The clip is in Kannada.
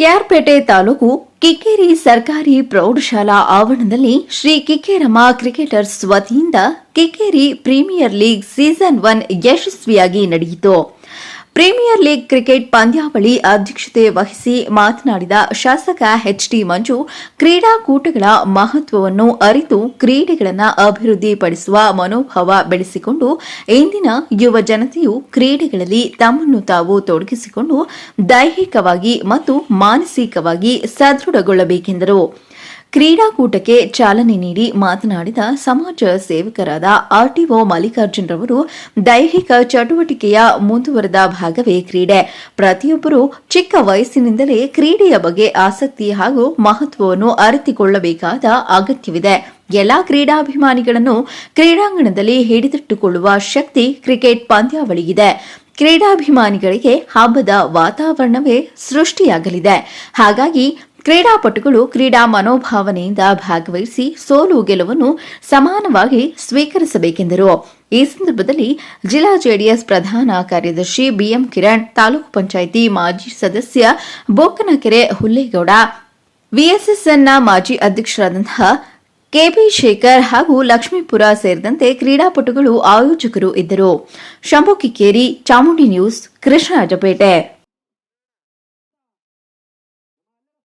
ಕೆಆರ್ಪೇಟೆ ತಾಲೂಕು ಕಿಕ್ಕೇರಿ ಸರ್ಕಾರಿ ಪ್ರೌಢಶಾಲಾ ಆವರಣದಲ್ಲಿ ಶ್ರೀ ಕಿಕ್ಕೇರಮ್ಮ ಕ್ರಿಕೆಟರ್ಸ್ ವತಿಯಿಂದ Kikkeri premier league season one ಯಶಸ್ವಿಯಾಗಿ ನಡೆಯಿತು. ಪ್ರೀಮಿಯರ್ ಲೀಗ್ ಕ್ರಿಕೆಟ್ ಪಂದ್ಯಾವಳಿ ಅಧ್ಯಕ್ಷತೆ ವಹಿಸಿ ಮಾತನಾಡಿದ ಶಾಸಕ ಎಚ್ಡಿ ಮಂಜು, ಕ್ರೀಡಾಕೂಟಗಳ ಮಹತ್ವವನ್ನು ಅರಿತು ಕ್ರೀಡೆಗಳನ್ನು ಅಭಿವೃದ್ಧಿಪಡಿಸುವ ಮನೋಭಾವ ಬೆಳೆಸಿಕೊಂಡು ಇಂದಿನ ಯುವ ಜನತೆಯು ಕ್ರೀಡೆಗಳಲ್ಲಿ ತಮ್ಮನ್ನು ತಾವು ತೊಡಗಿಸಿಕೊಂಡು ದೈಹಿಕವಾಗಿ ಮತ್ತು ಮಾನಸಿಕವಾಗಿ ಸದೃಢಗೊಳ್ಳಬೇಕೆಂದರು. ಕ್ರೀಡಾಕೂಟಕ್ಕೆ ಚಾಲನೆ ನೀಡಿ ಮಾತನಾಡಿದ ಸಮಾಜ ಸೇವಕರಾದ ಆರ್ಟಿಒ ಮಲ್ಲಿಕಾರ್ಜುನ್ ರವರು, ದೈಹಿಕ ಚಟುವಟಿಕೆಯ ಮುಂದುವರೆದ ಭಾಗವೇ ಕ್ರೀಡೆ. ಪ್ರತಿಯೊಬ್ಬರೂ ಚಿಕ್ಕ ವಯಸ್ಸಿನಿಂದಲೇ ಕ್ರೀಡೆಯ ಬಗ್ಗೆ ಆಸಕ್ತಿ ಹಾಗೂ ಮಹತ್ವವನ್ನು ಅರಿತುಕೊಳ್ಳಬೇಕಾದ ಅಗತ್ಯವಿದೆ. ಎಲ್ಲಾ ಕ್ರೀಡಾಭಿಮಾನಿಗಳನ್ನು ಕ್ರೀಡಾಂಗಣದಲ್ಲಿ ಹಿಡಿದಿಟ್ಟುಕೊಳ್ಳುವ ಶಕ್ತಿ ಕ್ರಿಕೆಟ್ ಪಂದ್ಯಾವಳಿಗಿದೆ. ಕ್ರೀಡಾಭಿಮಾನಿಗಳಿಗೆ ಹಬ್ಬದ ವಾತಾವರಣವೇ ಸೃಷ್ಟಿಯಾಗಲಿದೆ. ಹಾಗಾಗಿ ಕ್ರೀಡಾಪಟುಗಳು ಕ್ರೀಡಾ ಮನೋಭಾವನೆಯಿಂದ ಭಾಗವಹಿಸಿ ಸೋಲು ಗೆಲುವನ್ನು ಸಮಾನವಾಗಿ ಸ್ವೀಕರಿಸಬೇಕೆಂದರು. ಈ ಸಂದರ್ಭದಲ್ಲಿ ಜಿಲ್ಲಾ ಜೆಡಿಎಸ್ ಪ್ರಧಾನ ಕಾರ್ಯದರ್ಶಿ ಬಿಎಂ ಕಿರಣ್, ತಾಲೂಕು ಪಂಚಾಯಿತಿ ಮಾಜಿ ಸದಸ್ಯ ಬೋಕನಕೆರೆ ಹುಲ್ಲೇಗೌಡ ವಿಎಸ್ಎಸ್ಎನ್ನ ಮಾಜಿ ಅಧ್ಯಕ್ಷರಾದಂತಹ ಕೆಬಿ ಶೇಖರ್ ಹಾಗೂ ಲಕ್ಷ್ಮೀಪುರ ಸೇರಿದಂತೆ ಕ್ರೀಡಾಪಟುಗಳು ಆಯೋಜಕರು ಇದ್ದರು. ಶಂಭು ಚಾಮುಂಡಿ ನ್ಯೂಸ್, ಕೃಷ್ಣರಾಜಪೇಟೆ.